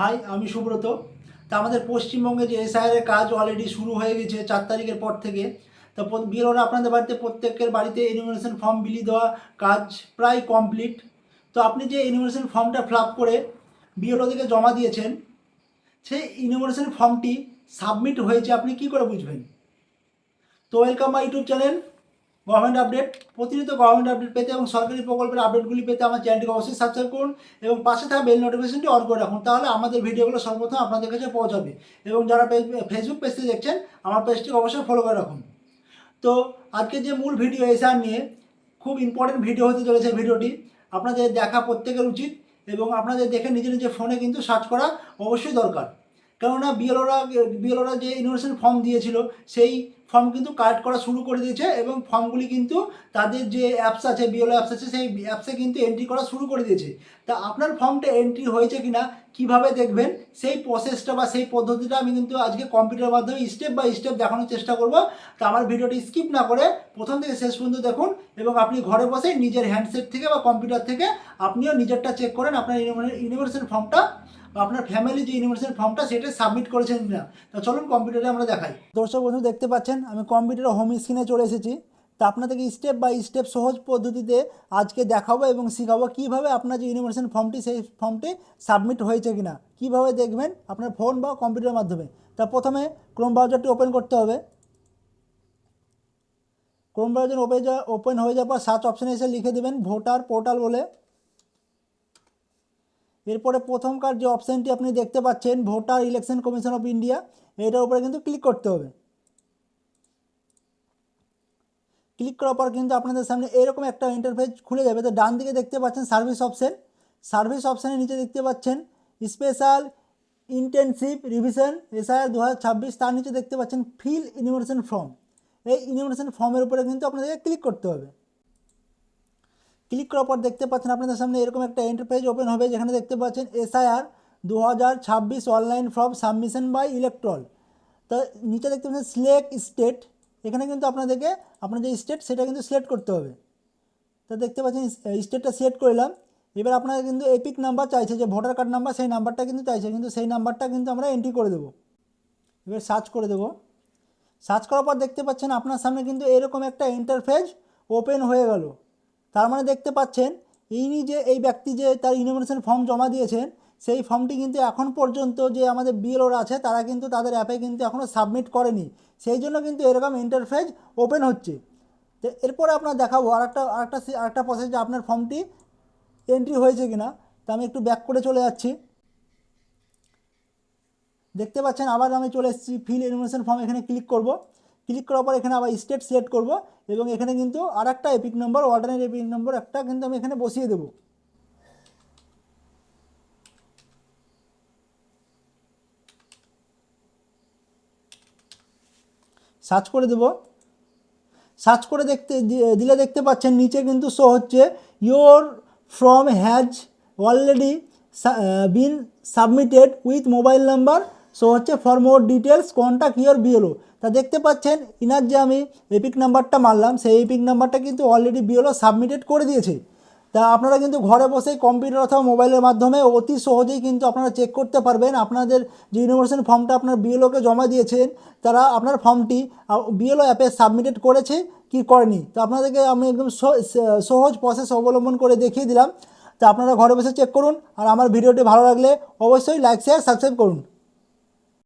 High, আমি সুব্রত। তা আমাদের পশ্চিমবঙ্গে যে এসআইআরের কাজ অলরেডি শুরু হয়ে গেছে চার তারিখের পর থেকে। তা বিএলওরা আপনাদের বাড়িতে প্রত্যেকের বাড়িতে ইনিমিনেশন ফর্ম বিলি দেওয়া কাজ প্রায় কমপ্লিট তো আপনি যে ইনিমিনেশন ফর্মটা ফিল করে বিএলওদেরকে জমা দিয়েছেন, সেই ইনিমিনেশন ফর্মটি সাবমিট হয়েছে, আপনি কি করে বুঝবেন? তো welcome my YouTube channel government update প্রতিনিয়ত গভর্নমেন্ট আপডেট পেতে এবং সরকারি প্রকল্পের আপডেটগুলি পেতে আমার চ্যানেলটিকে অবশ্যই সাবস্ক্রাইব করুন এবং পাশে থাকা বেল নোটিফিকেশনটি অন করে রাখুন। তাহলে আমাদের ভিডিওগুলো সর্বপ্রথম আপনাদের কাছে পৌঁছাবে এবং যারা ফেসবুক পেজটি দেখছেন, আমার পেজটিকে অবশ্যই ফলো করে রাখুন। তো আজকে যে মূল ভিডিও এসআর নিয়ে খুব ইম্পর্টেন্ট ভিডিও হতে চলেছে ভিডিওটি, আপনাদের দেখা প্রত্যেকের উচিত এবং আপনাদের দেখে নিজে নিজে ফোনে কিন্তু সার্চ করা অবশ্যই দরকার। কেননা বিএলওরা বিএলওরা যে ইনোভেশন ফর্ম দিয়েছিল, সেই ফর্ম কিন্তু কালেক্ট করা শুরু করে দিয়েছে এবং ফর্মগুলি কিন্তু তাদের যে অ্যাপস আছে, বিএলও অ্যাপস আছে, সেই অ্যাপসে কিন্তু এন্ট্রি করা শুরু করে দিয়েছে। তা আপনার ফর্মটা এন্ট্রি হয়েছে কি না কীভাবে দেখবেন, সেই প্রসেসটা বা সেই পদ্ধতিটা আমি কিন্তু আজকে কম্পিউটারের মাধ্যমে স্টেপ বাই স্টেপ দেখানোর চেষ্টা করব। তো আমার ভিডিওটি স্কিপ না করে প্রথম থেকে শেষ পর্যন্ত দেখুন এবং আপনি ঘরে বসেই নিজের হ্যান্ডসেট থেকে বা কম্পিউটার থেকে আপনিও নিজেরটা চেক করেন, আপনার ইউনিভার্সিটির ফর্মটা বা আপনার ফ্যামিলি যে ইউনিভার্সিটির ফর্মটা সেটা সাবমিট করেছেন কিনা। তা চলুন কম্পিউটারে আমরা দেখাই। দর্শক বন্ধু, দেখতে পাচ্ছেন, আমি কম্পিউটারের হোম স্ক্রিনে চলে এসেছি। তা আপনাদেরকে স্টেপ বাই স্টেপ সহজ পদ্ধতিতে আজকে দেখাবো এবং শেখাবো কীভাবে আপনার যে ইউনিভার্সিটি ফর্মটি সেই ফর্মটি সাবমিট হয়েছে কিনা। কীভাবে দেখবেন আপনার ফোন বা কম্পিউটারের মাধ্যমে। তা প্রথমে ক্রোম ব্রাউজারটি ওপেন করতে হবে। ক্রোম ব্রাউজার ওপেন ওপেন হয়ে যাওয়ার পর সার্চ অপশানে এসে লিখে দেবেন ভোটার পোর্টাল বলে। এরপরে প্রথম প্রথমকার যে অপশানটি আপনি দেখতে পাচ্ছেন voter Election Commission of India এটার উপরে কিন্তু ক্লিক করতে হবে। ক্লিক করার পর কিন্তু আপনাদের সামনে এরকম একটা ইন্টারফেস খুলে যাবে। তো ডান দিকে দেখতে পাচ্ছেন সার্ভিস অপশান সার্ভিস অপশানের নিচে দেখতে পাচ্ছেন স্পেশাল ইন্টেনসিভ রিভিশন এসআইআর দু হাজার ছাব্বিশ। তার নিচে দেখতে পাচ্ছেন ফিল ইনিমিনেশন ফর্ম এই ইনিমিনেশন ফর্মের উপরে কিন্তু আপনাদেরকে ক্লিক করতে হবে। ক্লিক করার পর দেখতে পাচ্ছেন আপনাদের সামনে এরকম একটা এন্টারপ্রাইজ ওপেন হবে, যেখানে দেখতে পাচ্ছেন এসআইআর দু হাজার ছাব্বিশ online form submission by electoral তো নিচে দেখতে পাচ্ছেন সিলেক্ট স্টেট এখানে কিন্তু আপনাদেরকে আপনার যে স্টেট সেটা কিন্তু সিলেক্ট করতে হবে। তো দেখতে পাচ্ছেন স্টেটটা সিলেক্ট করলাম। এবার আপনারা কিন্তু এপিক নাম্বার চাইছে, যে ভোটার কার্ড নাম্বার সেই নাম্বারটা কিন্তু চাইছে, কিন্তু সেই নাম্বারটা কিন্তু আমরা এন্ট্রি করে দেবো। এবার সার্চ করে দেবো। সার্চ করার পর দেখতে পাচ্ছেন, আপনার সামনে কিন্তু এরকম একটা ইন্টারফেস ওপেন হয়ে গেল। তার মানে দেখতে পাচ্ছেন, ইনি যে, এই ব্যক্তি যে তার ইনোমিনেশন ফর্ম জমা দিয়েছেন, সেই ফর্মটি কিন্তু এখন পর্যন্ত যে আমাদের বিএলওরা আছে, তারা কিন্তু তাদের অ্যাপে কিন্তু এখনও সাবমিট করেনি। সেই জন্য কিন্তু এরকম ইন্টারফেস ওপেন হচ্ছে। তো এরপরে আপনার দেখাবো আরেকটা আরেকটা আরেকটা প্রসেস যে আপনার ফর্মটি এন্ট্রি হয়েছে কিনা। তা আমি একটু ব্যাক করে চলে যাচ্ছি। দেখতে পাচ্ছেন, আবার আমি চলে এসেছি ফিল ইনফরমেশন ফর্ম এখানে ক্লিক করব। ক্লিক করার পর এখানে আবার স্টেট সিলেক্ট করব এবং এখানে কিন্তু আর একটা EPIC number alternate EPIC number একটা কিন্তু আমি এখানে বসিয়ে দেবো। সার্চ করে দেব। সার্চ করে দেখতে দিলে দেখতে পাচ্ছেন নিচে কিন্তু শো হচ্ছে your form has already been submitted with mobile number show হচ্ছে for more details contact your BLO তা দেখতে পাচ্ছেন, ইনার যে আমি এপিক নাম্বারটা মারলাম, সেই এপিক নাম্বারটা কিন্তু অলরেডি বিএলও সাবমিটেড করে দিয়েছে। তা আপনারা কিন্তু ঘরে বসেই কম্পিউটার অথবা মোবাইলের মাধ্যমে অতি সহজেই কিন্তু আপনারা চেক করতে পারবেন। আপনাদের যে ইউনিভার্সিটি ফর্মটা আপনার বিএলওকে জমা দিয়েছেন, তারা আপনার ফর্মটি বিএলও অ্যাপে সাবমিটেড করেছে, কি করেনি? তো আপনাদেরকে আমি একদম সহজ প্রসেস অবলম্বন করে দেখিয়ে দিলাম। তা আপনারা ঘরে বসে চেক করুন। আর আমার ভিডিওটি ভালো লাগলে অবশ্যই লাইক শেয়ার সাবস্ক্রাইব করুন।